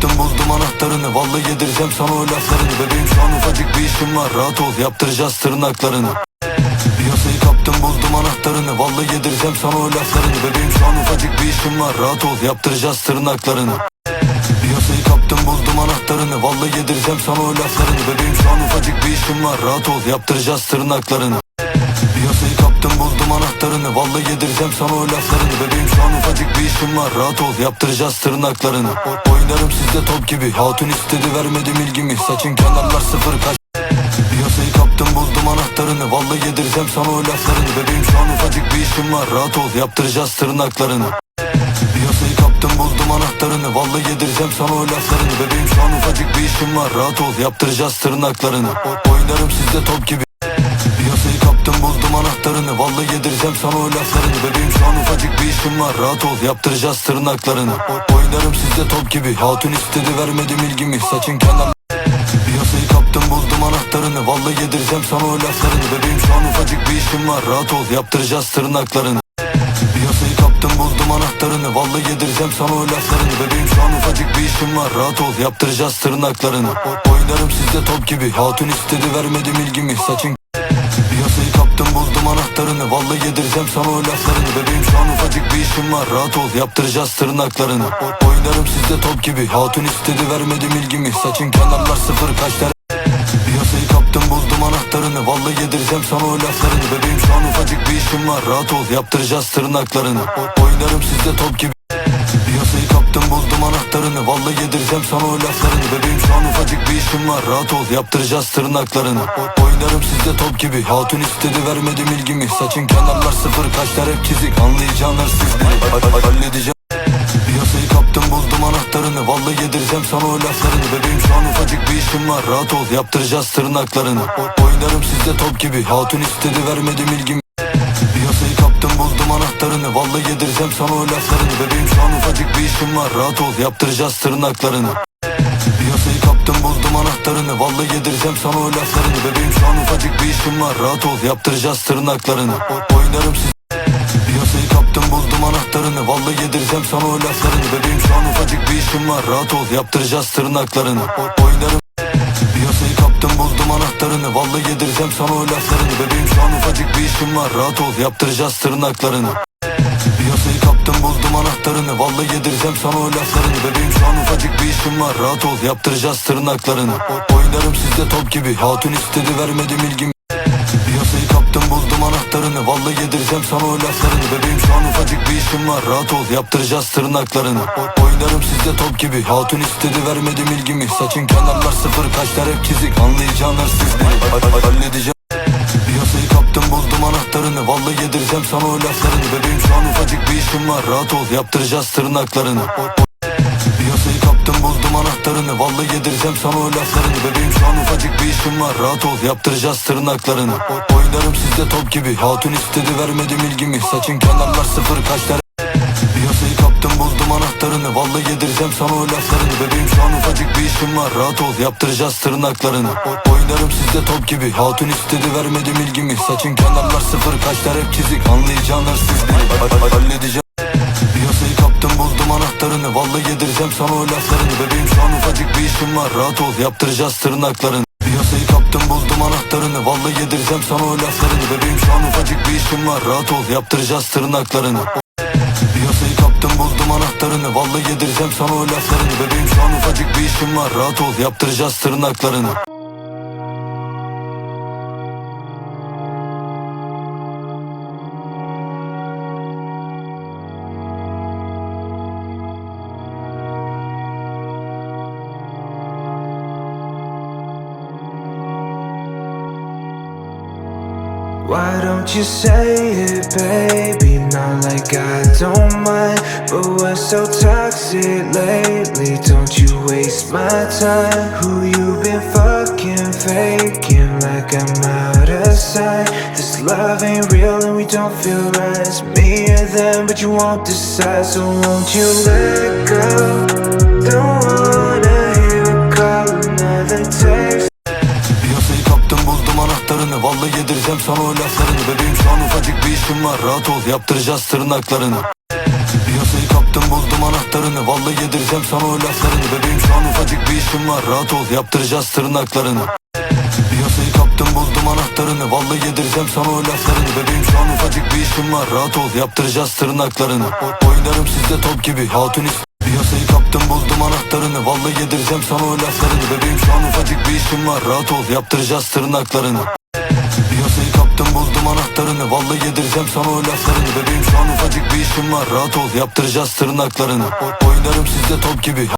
kaptım buldum anahtarını Vallahi yedireceğim sana o laflarını. Bebeğim şu an ufacık bir işim var Rahat ol yaptıracağız tırnaklarını. Piyasayı kaptım buldum anahtarını Vallahi yedireceğim sana o laflarını. Bebeğim şu an ufacık bir işim var Rahat ol yaptıracağız tırnaklarını. Piyasayı kaptım buldum anahtarını Vallahi yedireceğim sana o laflarını. Bebeğim şu an ufacık bir işim var Rahat ol yaptıracağız tırnaklarını Piyasayı kaptım buldum anahtarını. Vallahi yedireceğim sana o laflarını. Bebeğim şu an ufacık bir işim var. Rahat ol yaptıracağız tırnaklarını. O- Oynarım sizde top gibi. Hatun istedi vermedim ilgimi. Saçın kenarlar sıfır kaç Piyasayı kaptım buldum anahtarını. Vallahi yedireceğim sana o laflarını. Bebeğim şu an ufacık bir işim var. Rahat ol yaptıracağız tırnaklarını. Piyasayı kaptım buldum anahtarını. Vallahi yedireceğim sana o laflarını. Bebeğim şu an ufacık bir işim var. Rahat ol yaptıracağız tırnaklarını. O- Oynarım sizde top gibi anahtarını Vallahi yedireceğim sana o laflarını. Bebeğim şu an ufacık bir işim var Rahat ol yaptıracağız tırnaklarını. O- Oynarım sizde top gibi Hatun istedi vermedim ilgimi. Saçın kenar Piyasayı kaptım buldum anahtarını. Vallahi yedireceğim sana o laflarını. Bebeğim şu an ufacık bir işim var Rahat ol yaptıracağız tırnaklarını. Piyasayı kaptım buldum anahtarını. Vallahi yedireceğim sana o laflarını. Bebeğim şu an ufacık bir işim var Rahat ol yaptıracağız tırnaklarını. O- Oynarım sizde top gibi Hatun istedi vermedim ilgimi. Saçın anahtarını Vallahi yedireceğim sana o laflarını. Bebeğim şu an ufacık bir işim var Rahat ol yaptıracağız tırnaklarını. O- Oynarım sizde top gibi Hatun istedi vermedim ilgimi. Saçın kenarlar sıfır tane Piyasayı kaptım buldum anahtarını. Vallahi yedireceğim sana o laflarını. Bebeğim şu an ufacık bir işim var Rahat ol yaptıracağız tırnaklarını. O- Oynarım sizde top gibi anahtarını Vallahi yedireceğim sana o laflarını. Bebeğim şu an ufacık bir işim var. Rahat ol yaptıracağız tırnaklarını. O- Oynarım sizde top gibi. Hatun istedi vermedim ilgimi. Saçın kenarlar sıfır kaşlar hep çizik. Ha- ha- Halledeceğim. Piyasayı kaptım buldum anahtarını. Vallahi yedireceğim sana o laflarını. Bebeğim şu an ufacık bir işim var. Rahat ol yaptıracağız tırnaklarını. O- Oynarım sizde top gibi. Hatun istedi vermedim ilgimi buldum anahtarını Vallahi yedireceğim. Sana o laflarını Bebeğim şu an ufacık bir işim var. Rahat ol yaptıracağız tırnaklarını. Piyasayı kaptım buldum anahtarını. Vallahi yedireceğim sana o laflarını Bebeğim şu an ufacık bir işim var. Rahat ol yaptıracağız tırnaklarını. O- Oynarım siz Piyasayı kaptım buldum anahtarını. Vallahi yedireceğim sana o laflarını Bebeğim şu an ufacık bir işim var. Rahat ol yaptıracağız tırnaklarını. O- Piyasayı kaptım buldum anahtarını. Vallahi yedireceğim sana o laflarını. Bebeğim şu an ufacık bir işim var. Rahat ol yaptıracağız tırnaklarını. Piyasayı kaptım buldum anahtarını. Vallahi yedireceğim sana o laflarını. Bebeğim şu an ufacık bir işim var. Rahat ol yaptıracağız tırnaklarını. O- Oynarım sizde top gibi. Hatun istedi vermedim ilgimi anahtarını Vallahi yedireceğim sana o laflarını. Bebeğim şu an ufacık bir işim var. Rahat ol yaptıracağız tırnaklarını. O- Oynarım sizde top gibi. Hatun istedi vermedim ilgimi. Saçın kenarlar sıfır kaşlar hep çizik. Ha- ha- Halledeceğim. Piyasayı kaptım buldum anahtarını. Vallahi yedireceğim sana o laflarını. Bebeğim şu an ufacık bir işim var. Rahat ol yaptıracağız tırnaklarını. Piyasayı kaptım buldum anahtarını. Vallahi yedireceğim sana o laflarını. Bebeğim şu an ufacık işim var Rahat ol yaptıracağız tırnaklarını. O- Oynarım sizde top gibi Hatun istedi vermedim ilgimi. Saçın kenarlar sıfır kaşlar Piyasayı kaptım buldum anahtarını. Vallahi yedireceğim sana o laflarını. Bebeğim şu an ufacık bir işim var. Rahat ol yaptıracağız tırnaklarını. O- Oynarım sizde top gibi Hatun istedi vermedim ilgimi. Saçın kenarlar sıfır kaşlar hep çizik. Ha- ha- Halledeceğim. Piyasayı kaptım buldum anahtarını. Vallahi yedireceğim sana o laflarını. Bebeğim şu an ufacık bir işim var. Rahat ol yaptıracağız tırnaklarını Kaptım buldum anahtarını. Vallahi yedireceğim sana o laflarını. Bebeğim şu an ufacık bir işim var. Rahat ol yaptıracağız tırnaklarını. Piyasayı kaptım buldum anahtarını. Vallahi yedireceğim sana o laflarını. Bebeğim şu an ufacık bir işim var. Rahat ol yaptıracağız tırnaklarını Why don't you say it, baby? Not like I don't mind, but what's so toxic lately? Don't you waste my time. Who you been fucking faking like I'm out of sight? This love ain't real and we don't feel right. It's me or them, but you won't decide. So won't you let go? Vallahi yedireceğim sana o laflarını. Bebeğim şu an ufacık bir işim var. Rahat ol yaptıracağız tırnaklarını. Piyasayı kaptım buldum anahtarını. Vallahi yedireceğim sana o laflarını. Bebeğim şu an ufacık bir işim var. Rahat ol yaptıracağız tırnaklarını. Piyasayı kaptım buldum anahtarını. Vallahi yedireceğim sana o laflarını. Bebeğim şu an ufacık bir işim var. Rahat ol yaptıracağız tırnaklarını. O- Oynarım sizde top gibi hatun is- Piyasayı kaptım buldum anahtarını. Vallahi yedireceğim sana o laflarını. Bebeğim şu an ufacık bir işim var. Rahat ol yaptıracağız tırnaklarını anahtarını Vallahi yedireceğim sana o laflarını. Bebeğim şu an ufacık bir işim var. Rahat ol yaptıracağız tırnaklarını. Oynarım sizde top gibi